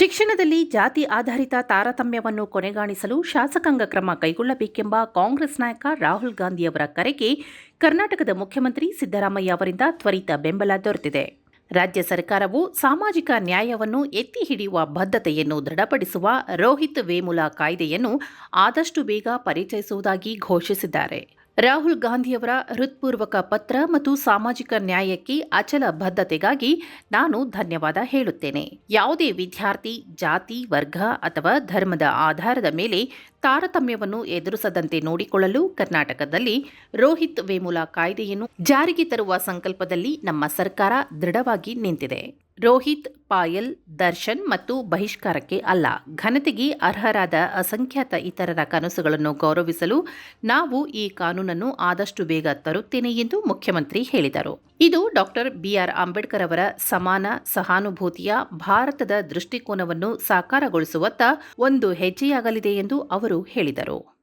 ಶಿಕ್ಷಣದಲ್ಲಿ ಜಾತಿ ಆಧಾರಿತ ತಾರತಮ್ಯವನ್ನು ಕೊನೆಗಾಣಿಸಲು ಶಾಸಕಾಂಗ ಕ್ರಮ ಕೈಗೊಳ್ಳಬೇಕೆಂಬ ಕಾಂಗ್ರೆಸ್ ನಾಯಕ ರಾಹುಲ್ ಗಾಂಧಿಯವರ ಕರೆಗೆ ಕರ್ನಾಟಕದ ಮುಖ್ಯಮಂತ್ರಿ ಸಿದ್ದರಾಮಯ್ಯ ಅವರಿಂದ ತ್ವರಿತ ಬೆಂಬಲ ದೊರೆತಿದೆ. ರಾಜ್ಯ ಸರ್ಕಾರವು ಸಾಮಾಜಿಕ ನ್ಯಾಯವನ್ನು ಎತ್ತಿ ಹಿಡಿಯುವ ಬದ್ಧತೆಯನ್ನು ದೃಢಪಡಿಸುವ ರೋಹಿತ್ ವೇಮುಲಾ ಕಾಯ್ದೆಯನ್ನು ಆದಷ್ಟು ಬೇಗ ಪರಿಚಯಿಸುವುದಾಗಿ ಘೋಷಿಸಿದ್ದಾರೆ. ರಾಹುಲ್ ಗಾಂಧಿಯವರ ಹೃತ್ಪೂರ್ವಕ ಪತ್ರ ಮತ್ತು ಸಾಮಾಜಿಕ ನ್ಯಾಯಕ್ಕೆ ಅಚಲ ಬದ್ಧತೆಗಾಗಿ ನಾನು ಧನ್ಯವಾದ ಹೇಳುತ್ತೇನೆ. ಯಾವುದೇ ವಿದ್ಯಾರ್ಥಿ, ಜಾತಿ, ವರ್ಗ ಅಥವಾ ಧರ್ಮದ ಆಧಾರದ ಮೇಲೆ ತಾರತಮ್ಯವನ್ನು ಎದುರಿಸದಂತೆ ನೋಡಿಕೊಳ್ಳಲು ಕರ್ನಾಟಕದಲ್ಲಿ ರೋಹಿತ್ ವೇಮುಲಾ ಕಾಯ್ದೆಯನ್ನು ಜಾರಿಗೆ ತರುವ ಸಂಕಲ್ಪದಲ್ಲಿ ನಮ್ಮ ಸರ್ಕಾರ ದೃಢವಾಗಿ ನಿಂತಿದೆ. ರೋಹಿತ್, ಪಾಯಲ್, ದರ್ಶನ್ ಮತ್ತು ಬಹಿಷ್ಕಾರಕ್ಕೆ ಅಲ್ಲ. ಘನತೆಗೆ ಅರ್ಹರಾದ ಅಸಂಖ್ಯಾತ ಇತರರ ಕನಸುಗಳನ್ನು ಗೌರವಿಸಲು ನಾವು ಈ ಕಾನೂನನ್ನು ಆದಷ್ಟು ಬೇಗ ತರುತ್ತೇನೆ ಎಂದು ಮುಖ್ಯಮಂತ್ರಿ ಹೇಳಿದರು. ಇದು ಡಾಕ್ಟರ್ ಬಿಆರ್ ಅಂಬೇಡ್ಕರ್ ಅವರ ಸಮಾನ ಸಹಾನುಭೂತಿಯ ಭಾರತದ ದೃಷ್ಟಿಕೋನವನ್ನು ಸಾಕಾರಗೊಳಿಸುವತ್ತ ಒಂದು ಹೆಜ್ಜೆಯಾಗಲಿದೆ ಎಂದು ಅವರು ಹೇಳಿದರು.